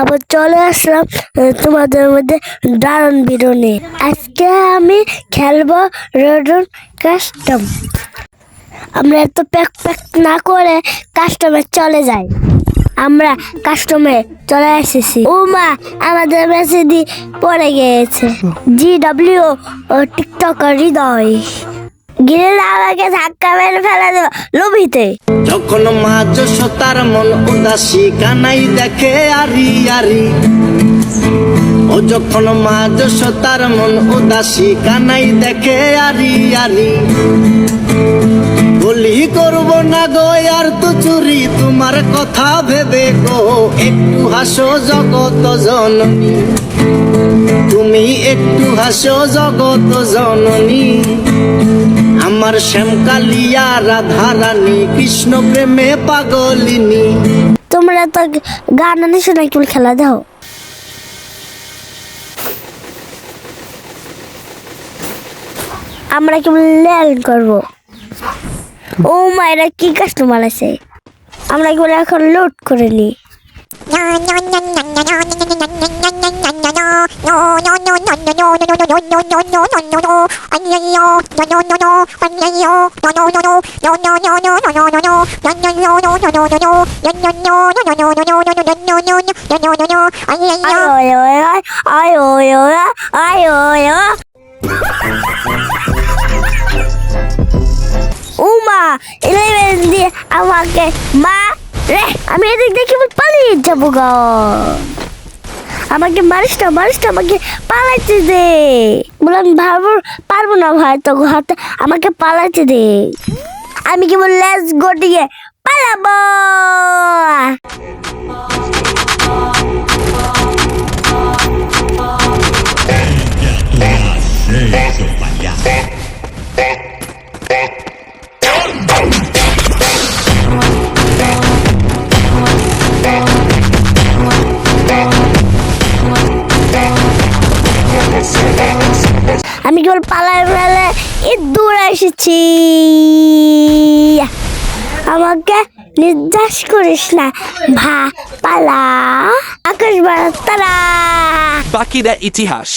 আবার চলে আসলাম তোমাদের মধ্যে দারুণ বিরনে আজকে আমি খেলব রডন কাস্টম আমরা এত প্যাক প্যাক না করে কাস্টমে চলে যাই। আমরা কাস্টমে চলে এসেছি। ও মা আমাদের মেসেজি পড়ে গিয়েছে। G W O TikToker Hriday. গিরে আমাকে ধাক্কা মেরে ফেলে দেবো, লোভিতে। যখন মাঝ তার মন উদাসী, কানাই দেখে আরি আরি। ও যখন মাঝ তার মন উদাসী, কানাই দেখে আরি আরি। বলি, করব না গো, আর তো চুরি, তোমার কথা ভেবে গো, একটু হাসো জগত জননী। তুমি একটু হাসো জগত জননী। আমার শ্যামকালিয়া রাধারানী কৃষ্ণ প্রেমে পাগলিনী। তোমরা তো গান আনিস না কেবল খেলা দাও? আমরা কেবল লেন করব? ও মায়েরা কি কাস্টমার আছে? আমরা কেবল এখন লোড করে নিই? ôi ôi ơi ôi ôi ôi ôi ôi ôi Uma, eleven diye avake ma re. Amerika'daki bir balı çabuk ol. আমাকে মারিস না আমাকে পালাইতে দে। বলে আমি ভাবো, পারব না ভাই তো হাতে আমাকে পালাইতে দে। আমি কেবল লেস গটিয়ে পালাবো। আমি কেবল পালায় ফেলে এ দূরে এসেছি। আমাকে নির্যাস করিস না, ভা, পালা। আকাশ বাড়া তারা বাকিরা ইতিহাস।